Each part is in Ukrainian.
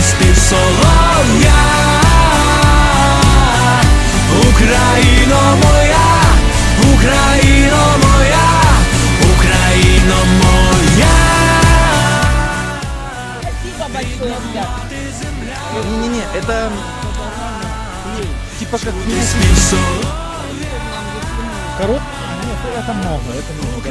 спів солов'я. Україно моя, Україно моя, Україно моя. Спасибо большое, ребят. Не-не-не, это типа как Спів солов'я. корот. Нет, это много, это много.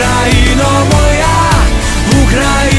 Україно моя, Україно